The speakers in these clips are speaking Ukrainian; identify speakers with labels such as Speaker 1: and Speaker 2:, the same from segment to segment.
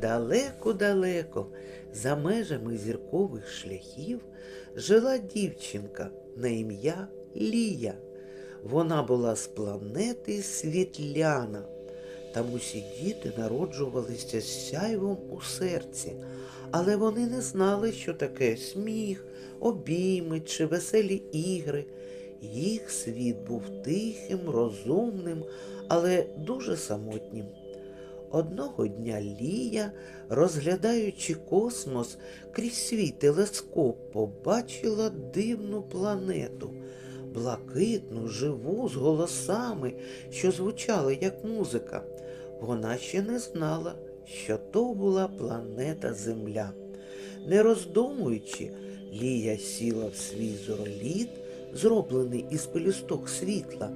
Speaker 1: Далеко-далеко, за межами зіркових шляхів, жила дівчинка на ім'я Лія. Вона була з планети Світляна. Там усі діти народжувалися з сяйвом у серці, але вони не знали, що таке сміх, обійми чи веселі ігри. Їх світ був тихим, розумним, але дуже самотнім. Одного дня Лія, розглядаючи космос крізь свій телескоп, побачила дивну планету, блакитну, живу, з голосами, що звучали як музика. Вона ще не знала, що то була планета Земля. Не роздумуючи, Лія сіла в свій зороліт, зроблений із пелюсток світла,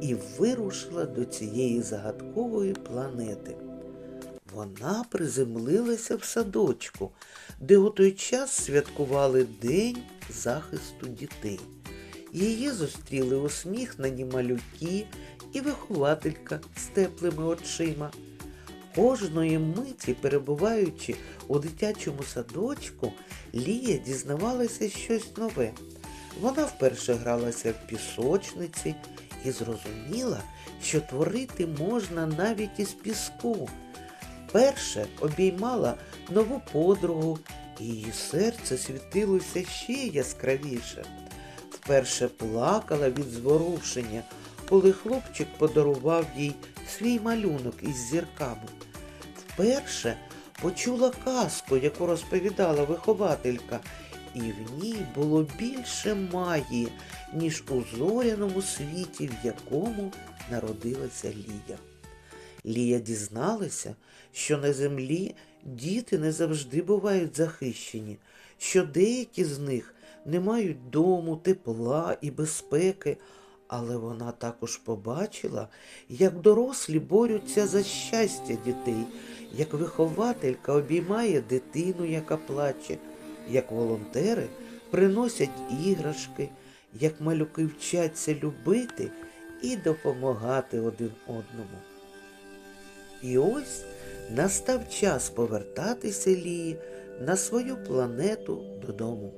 Speaker 1: і вирушила до цієї загадкової планети. Вона приземлилася в садочку, де у той час святкували День захисту дітей. Її зустріли усміхнені малюки і вихователька з теплими очима. Кожної миті, перебуваючи у дитячому садочку, Лія дізнавалася щось нове. Вона вперше гралася в пісочниці і зрозуміла, що творити можна навіть із піску. Перше обіймала нову подругу, і її серце світилося ще яскравіше. Вперше плакала від зворушення, коли хлопчик подарував їй свій малюнок із зірками. Вперше почула казку, яку розповідала вихователька, і в ній було більше магії, ніж у зоряному світі, в якому народилася Лія. Лія дізналася, що на землі діти не завжди бувають захищені, що деякі з них не мають дому, тепла і безпеки, але вона також побачила, як дорослі борються за щастя дітей, як вихователька обіймає дитину, яка плаче, як волонтери приносять іграшки, як малюки вчаться любити і допомагати один одному. І ось настав час повертатися Лії на свою планету додому.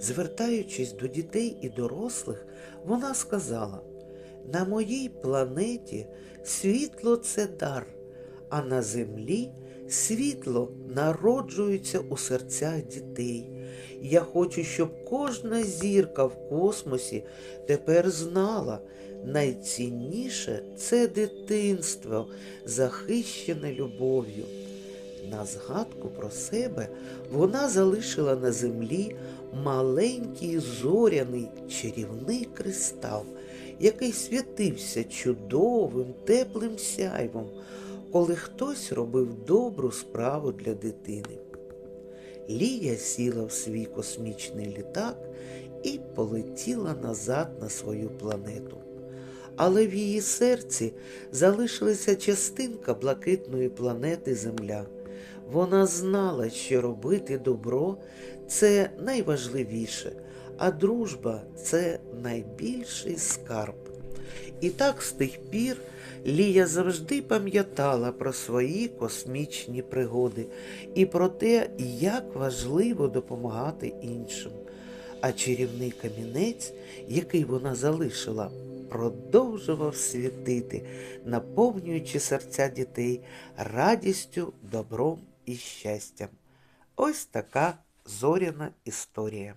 Speaker 1: Звертаючись до дітей і дорослих, вона сказала, на моїй планеті світло це дар, а на землі світло народжується у серцях дітей. Я хочу, щоб кожна зірка в космосі тепер знала, найцінніше це дитинство, захищене любов'ю. На згадку про себе вона залишила на землі маленький зоряний чарівний кристал, який святився чудовим, теплим сяйвом, коли хтось робив добру справу для дитини. Лія сіла в свій космічний літак і полетіла назад на свою планету. Але в її серці залишилася частинка блакитної планети Земля. Вона знала, що робити добро це найважливіше, а дружба це найбільший скарб. І так з тих пір Лія завжди пам'ятала про свої космічні пригоди і про те, як важливо допомагати іншим. А чарівний камінець, який вона залишила, продовжував світити, наповнюючи серця дітей радістю, добром і щастям. Ось така зоряна історія.